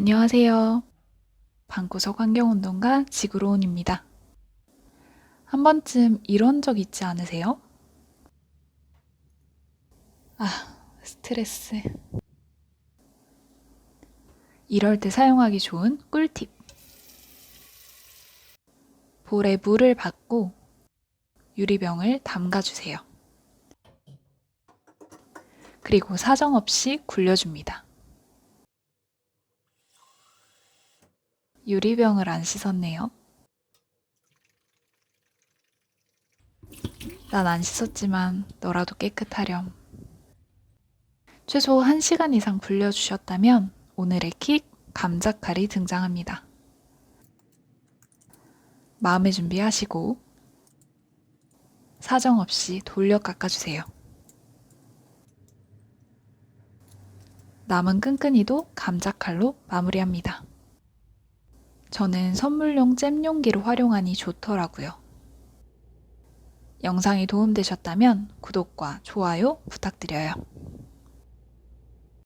안녕하세요. 방구석 환경운동가 지구로운입니다. 한 번쯤 이런 적 있지 않으세요? 아, 스트레스. 이럴 때 사용하기 좋은 꿀팁. 볼에 물을 받고 유리병을 담가주세요. 그리고 사정없이 굴려줍니다. 유리병을 안 씻었네요. 난 안 씻었지만 너라도 깨끗하렴. 최소 1시간 이상 굴려주셨다면 오늘의 킥 감자칼이 등장합니다. 마음의 준비하시고 사정없이 돌려 깎아주세요. 남은 끈끈이도 감자칼로 마무리합니다. 저는 선물용 잼 용기를 활용하니 좋더라고요. 영상이 도움되셨다면 구독과 좋아요 부탁드려요.